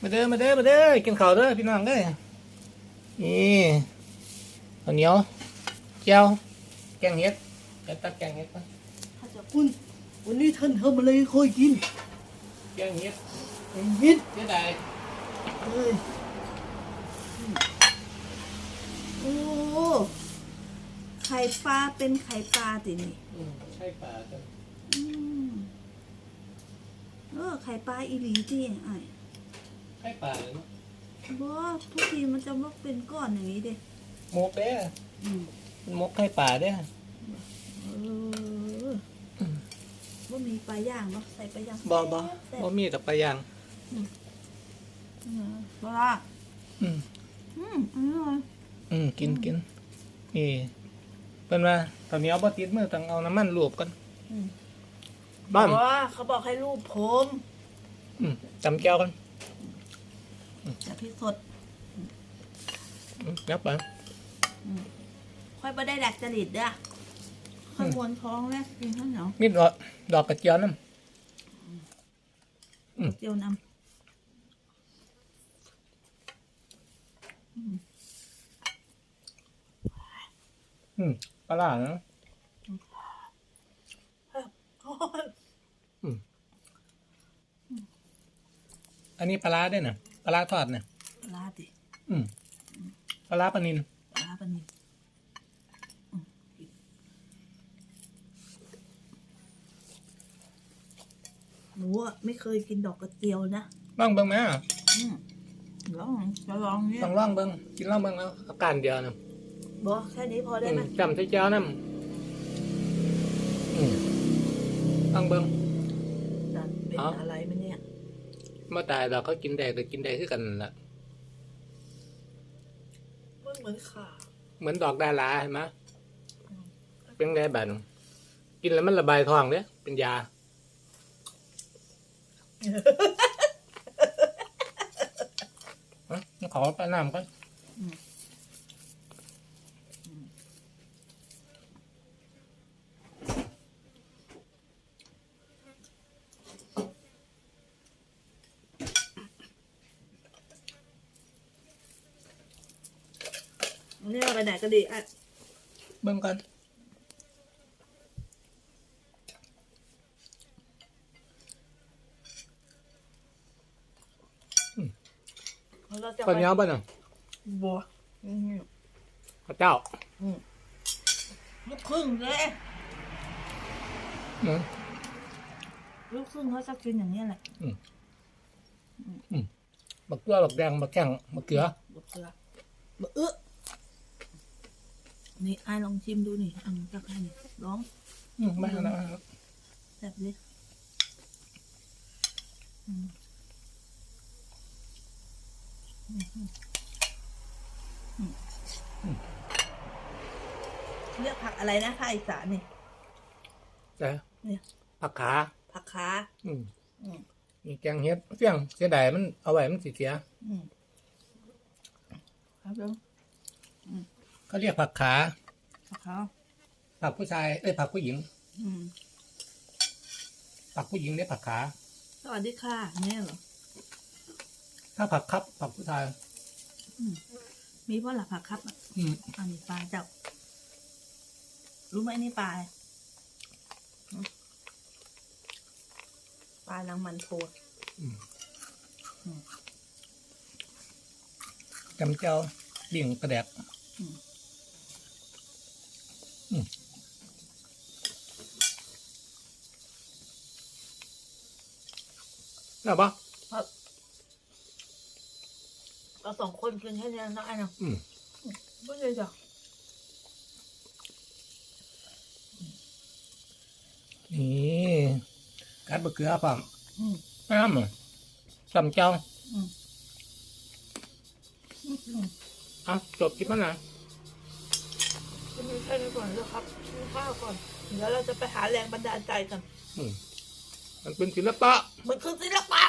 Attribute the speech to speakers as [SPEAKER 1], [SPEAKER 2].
[SPEAKER 1] มาเด้อมาเด้อมาเด้อกินข้าวเด้อพี่น้องเด้อนี่ข้าวเหนียวเจียวแกงเห็ดเดี๋ยวตักแกงเห็ดก่อน
[SPEAKER 2] ข้าเจ้าคุณวันนี้ท่านทำอะไรให้ค่อยกิน
[SPEAKER 1] แกงเห็ด
[SPEAKER 2] ไอ้ยิด
[SPEAKER 1] เสียดาย
[SPEAKER 2] เอ้ยโอ้ไข่ปลาเป็นไข่ปลาตินี่
[SPEAKER 1] อืมใช่ป่าจ้ะ
[SPEAKER 2] อืมเออไข่ปลาอีหลีที่ไอ้
[SPEAKER 1] ใช่ป่าเลยเนาะ
[SPEAKER 2] บ่ทุกทีมันจะมาเป็นก้อนอย่างนี้เด้
[SPEAKER 1] หมกเด้อ
[SPEAKER 2] อืม
[SPEAKER 1] มันหมกไข่ป่าเด้อ
[SPEAKER 2] เออว่ามีปลาย่างบ่ใส่ปลาย่าง
[SPEAKER 1] บ่บ่
[SPEAKER 2] แซ่บ
[SPEAKER 1] บ่มีแต่ปลาย่าง
[SPEAKER 2] อืมปลา
[SPEAKER 1] อืม
[SPEAKER 2] อืมอร่อย
[SPEAKER 1] อืมกินกินนี่เป็นว่าตอนนี้เอาบ่ติดมือต้องเอาน้ำมันลวกก่อน
[SPEAKER 2] อืม
[SPEAKER 1] บ้าม
[SPEAKER 2] ว่าเขาบอกให้รูปผม
[SPEAKER 1] อืมจำแก้วกัน
[SPEAKER 2] จะพิสด
[SPEAKER 1] อืมยับไป
[SPEAKER 2] ค่อยไปได้แดกจริตเด้อค่อยมวนท้องแรกกินข้าวเหนียว
[SPEAKER 1] มีดอกดอกกระเจียวน้
[SPEAKER 2] เจียวนำ
[SPEAKER 1] อืมปลาร้าเนาะำอันนี้ปลาร้าด้วยนะ ปลาร้าทอดเนี่ย
[SPEAKER 2] ปลาดิ
[SPEAKER 1] อืมปลาร้าปลานิน
[SPEAKER 2] ปลาปะนี่อืมหนูอะไม่เคยกินดอกกระเจียวนะ
[SPEAKER 1] ลองเบิ่งไหม
[SPEAKER 2] อืมลองจะลองเนี่ย
[SPEAKER 1] ต้องลองเบิ่งกินลองเบิ่งแล้วอาการเดียวนะ
[SPEAKER 2] บอกแค่นี้พอได้
[SPEAKER 1] อื
[SPEAKER 2] ไหม
[SPEAKER 1] มจำใส่เจียวน้ำอืมลองเบิ่ง
[SPEAKER 2] จันเป็น
[SPEAKER 1] เอ้า
[SPEAKER 2] อะไรไหมเนี่ย
[SPEAKER 1] มาตายเราก็กินได้แต่กินได้คือกันนั่นล่ะ
[SPEAKER 2] มันเหมือนขา
[SPEAKER 1] เหมือนดอกดาราเห็นไหมเป็นไงบ้างกินแล้วมันระบายท้องเนี่ยเป็นยาฮะขอปลาน้ำก่อน
[SPEAKER 2] วัน นี้เราไปไหนก็ดีอะ
[SPEAKER 1] เบิ่งก่อน
[SPEAKER 2] เราจะ
[SPEAKER 1] ข้าวเหนียวบ้างน่ะ
[SPEAKER 2] บัวอืม
[SPEAKER 1] ข้าวเจ้า
[SPEAKER 2] ลูกครึ่งเลย
[SPEAKER 1] อืม
[SPEAKER 2] ลูกครึ่งเขาจะกินอย่างนี้แหละ
[SPEAKER 1] บักเกลือบักแดงบักแข้งบักเกลือ
[SPEAKER 2] บักเกลือบักเอื้อ นี่ไอ้ลองชิมดูนี่อันจะใครนี่ร้อง
[SPEAKER 1] อืมไม่เอาแล้ว
[SPEAKER 2] แซ่บดิอืมอืมอืมอืมเรียกผักอะไรนะภาคอีสานนี่
[SPEAKER 1] แต่
[SPEAKER 2] เนี่ย
[SPEAKER 1] ผักขา
[SPEAKER 2] ผักขา
[SPEAKER 1] อืม
[SPEAKER 2] อืม
[SPEAKER 1] มีแกงเฮ็ดเสี่ยงเสียดายมันเอาไว้มันสิเสีย
[SPEAKER 2] อืมครับผม
[SPEAKER 1] เขาเรียกผักขา
[SPEAKER 2] ผักขา
[SPEAKER 1] ผักผู้ชายเอ้ยผักผู้หญิง
[SPEAKER 2] อืม
[SPEAKER 1] ผักผู้หญิงเรียกผักขา
[SPEAKER 2] สวัสดีค่ะเนี่ยเหรอ
[SPEAKER 1] ถ้าผักครับผักผู้ชาย
[SPEAKER 2] มีเพราะหลักผักครับอะ
[SPEAKER 1] อืม
[SPEAKER 2] อันนี้ปลาเจ้า รู้ไหมนี่ปลาอะไรหืมปลานางมันโทด
[SPEAKER 1] จำเจ้าดิ่งกระแดก
[SPEAKER 2] อืม
[SPEAKER 1] อืม น่าปะ
[SPEAKER 2] เราสองคนกินแค่นี้นะไอ้เนาะ
[SPEAKER 1] อืม
[SPEAKER 2] ไม่เลยจ้ะ
[SPEAKER 1] นี่กัดบะเกลือปั๊ม
[SPEAKER 2] อืม
[SPEAKER 1] น้ำอะจำเจ้า
[SPEAKER 2] อืมอืม
[SPEAKER 1] อะจบคลิปแล้วนะ
[SPEAKER 2] กินแค่นี้ก่อนเลยครับกินข้าวก่อน เดี๋ยวเราจะไปหาแรงบันดาลใจกัน
[SPEAKER 1] อืม มันเป็นศิลปะ
[SPEAKER 2] มันคือศิลปะ